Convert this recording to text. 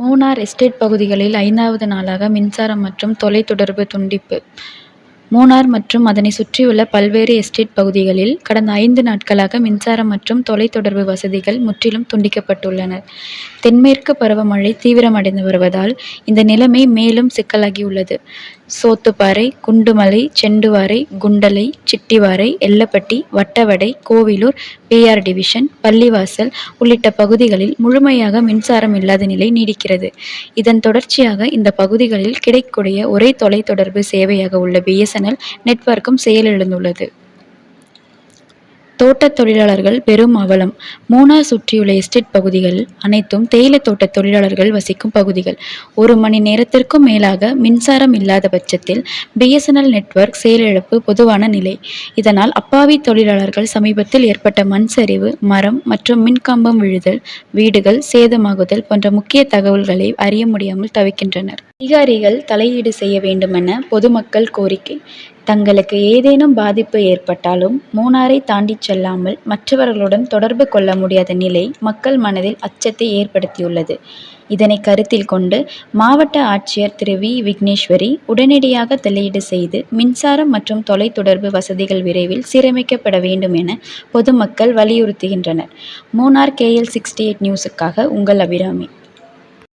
Munnar estate பகுதிகளில் ஐந்தாவது நாளாக மின்சாரம் மற்றும் தொலைத்தொடர்பு துண்டிப்பு மூணார் மற்றும் அதனை சுற்றியுள்ள பல்வேறு எஸ்டேட் பகுதிகளில் கடந்த ஐந்து நாட்களாக மின்சாரம் மற்றும் தொலைத்தொடர்பு வசதிகள் முற்றிலும் துண்டிக்கப்பட்டுள்ளன. தென்மேற்கு பருவமழை தீவிரமடைந்து வருவதால் இந்த நிலைமை மேலும் சிக்கலாகியுள்ளது. சோத்துப்பாறை, குண்டுமலை, செண்டுவாரை, குண்டலை, சிட்டிவாரை, எல்லப்பட்டி, வட்டவடை, கோவிலூர், பிஆர் டிவிஷன், பள்ளிவாசல் உள்ளிட்ட பகுதிகளில் முழுமையாக மின்சாரம் இல்லாத நிலை நீடிக்கிறது. இதன் தொடர்ச்சியாக இந்த பகுதிகளில் கிடைக்கூடிய ஒரே தொலைத்தொடர்பு சேவையாக உள்ள பிஎஸ்என்எல் நெட்வொர்க்கும் செயலிழந்துள்ளது. தோட்டத் தொழிலாளர்கள் பெரும் அவலம் மூணார் சுற்றியுள்ள எஸ்டேட் பகுதிகள் அனைத்தும் தேயிலை தோட்ட தொழிலாளர்கள் வசிக்கும் பகுதிகள். ஒரு மணி நேரத்திற்கும் மேலாக மின்சாரம் இல்லாத பட்சத்தில் பிஎஸ்என்எல் நெட்வொர்க் செயலிழப்பு பொதுவான நிலை. இதனால் அப்பாவி தொழிலாளர்கள் சமீபத்தில் ஏற்பட்ட மண் சரிவு, மரம் மற்றும் மின்கம்பம் விழுதல், வீடுகள் சேதமாகுதல் போன்ற முக்கிய தகவல்களை அறிய முடியாமல் தவிக்கின்றனர். அதிகாரிகள் தலையீடு செய்ய வேண்டுமென பொதுமக்கள் கோரிக்கை தங்களுக்கு ஏதேனும் பாதிப்பு ஏற்பட்டாலும் மூணாரை தாண்டிச் செல்லாமல் மற்றவர்களுடன் தொடர்பு கொள்ள முடியாத நிலை மக்கள் மனதில் அச்சத்தை ஏற்படுத்தியுள்ளது. இதனை கருத்தில் கொண்டு மாவட்ட ஆட்சியர் திரு. வி. விக்னேஸ்வரி உடனடியாக தலையீடு செய்து மின்சாரம் மற்றும் தொலைத்தொடர்பு வசதிகள் விரைவில் சீரமைக்கப்பட வேண்டும் என பொதுமக்கள் வலியுறுத்துகின்றனர். மூணார் கேஎல் சிக்ஸ்டி எயிட் நியூஸுக்காக உங்கள் அபிராமி.